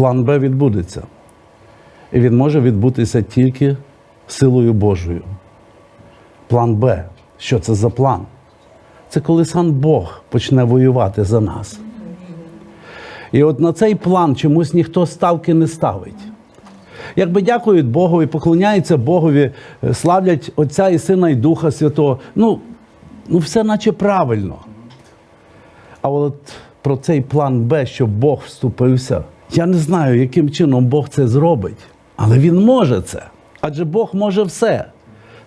план Б відбудеться. І він може відбутися тільки силою Божою. План Б. Що це за план? Це коли сам Бог почне воювати за нас. І от на цей план чомусь ніхто ставки не ставить. Якби дякують Богові, поклоняються Богові, е, славлять Отця і Сина і Духа Святого. Ну, ну все наче правильно. А от про цей план Б, щоб Бог вступився, я не знаю, яким чином Бог це зробить. Але Він може це. Адже Бог може все.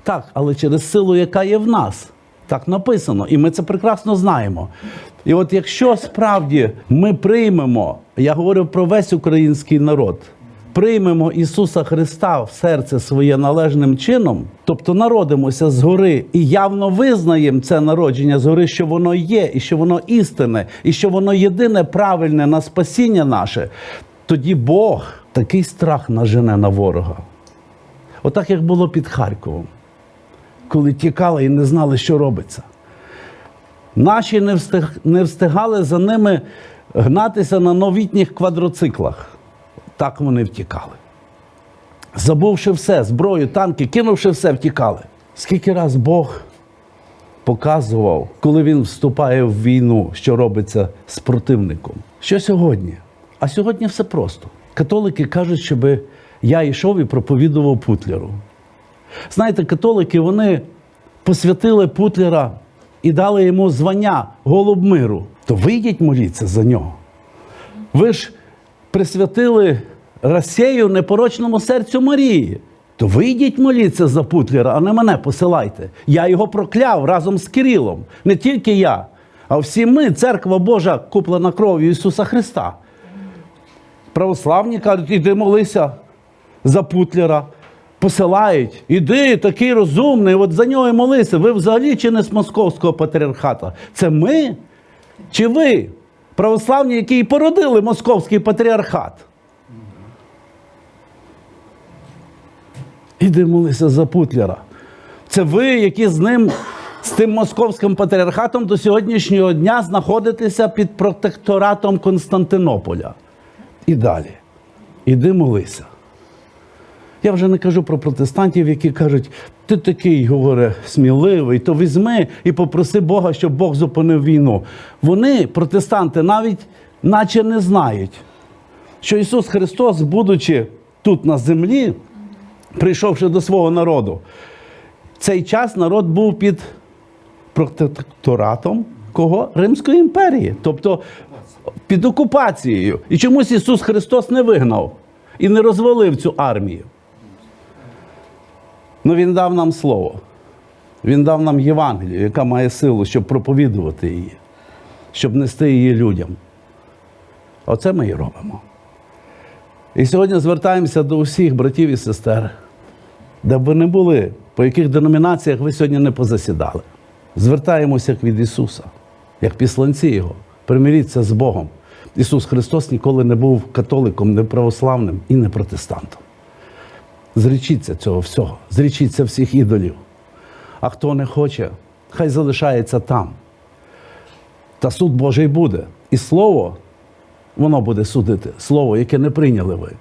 Так, але через силу, яка є в нас. Так написано, і ми це прекрасно знаємо. І от якщо справді ми приймемо, я говорю про весь український народ, приймемо Ісуса Христа в серце своє належним чином, тобто народимося згори і явно визнаємо це народження згори, що воно є, і що воно істинне, і що воно єдине правильне на спасіння наше, тоді Бог такий страх нажене на ворога. Отак, як було під Харковом, коли тікали і не знали, що робиться. Наші не, встигали за ними гнатися на новітніх квадроциклах. Так вони втікали. Забувши все, зброю, танки, кинувши все, втікали. Скільки раз Бог показував, коли він вступає в війну, що робиться з противником. Що сьогодні? А сьогодні все просто. Католики кажуть, щоб я йшов і проповідував Путлеру. Знаєте, католики вони посвятили Путлера і дали йому звання голуб миру. То вийдіть моліться за нього. Ви ж присвятили Росію непорочному серцю Марії. То вийдіть моліться за Путлера, а не мене посилайте. Я його прокляв разом з Кирилом. Не тільки я, а всі ми, церква Божа, куплена кров'ю Ісуса Христа. Православні кажуть, іди молися за Путлера. Посилають, іди такий розумний, от за нього і молися. Ви взагалі чи не з московського патріархата? Це ми? Чи ви? Православні, які і породили московський патріархат? Іди молися за Путлера. Це ви, які з ним, з тим московським патріархатом до сьогоднішнього дня знаходитеся під протекторатом Константинополя. І далі. Іди молися. Я вже не кажу про протестантів, які кажуть, ти такий, говорить, сміливий, то візьми і попроси Бога, щоб Бог зупинив війну. Вони, протестанти, навіть наче не знають, що Ісус Христос, будучи тут на землі, прийшовши до свого народу, цей час народ був під протекторатом кого? Римської імперії, тобто під окупацією. І чомусь Ісус Христос не вигнав і не розвалив цю армію. Ну Він дав нам слово. Він дав нам Євангелію, яка має силу, щоб проповідувати її, щоб нести її людям. Оце ми і робимо. І сьогодні звертаємося до усіх братів і сестер, де б ви не були, по яких деномінаціях ви сьогодні не позасідали. Звертаємося як від Ісуса, як післанці Його. Примиріться з Богом. Ісус Христос ніколи не був католиком, не православним і не протестантом. Зрічіться цього всього, зрічіться всіх ідолів. А хто не хоче, хай залишається там. Та суд Божий буде. І слово, воно буде судити. Слово, яке не прийняли ви.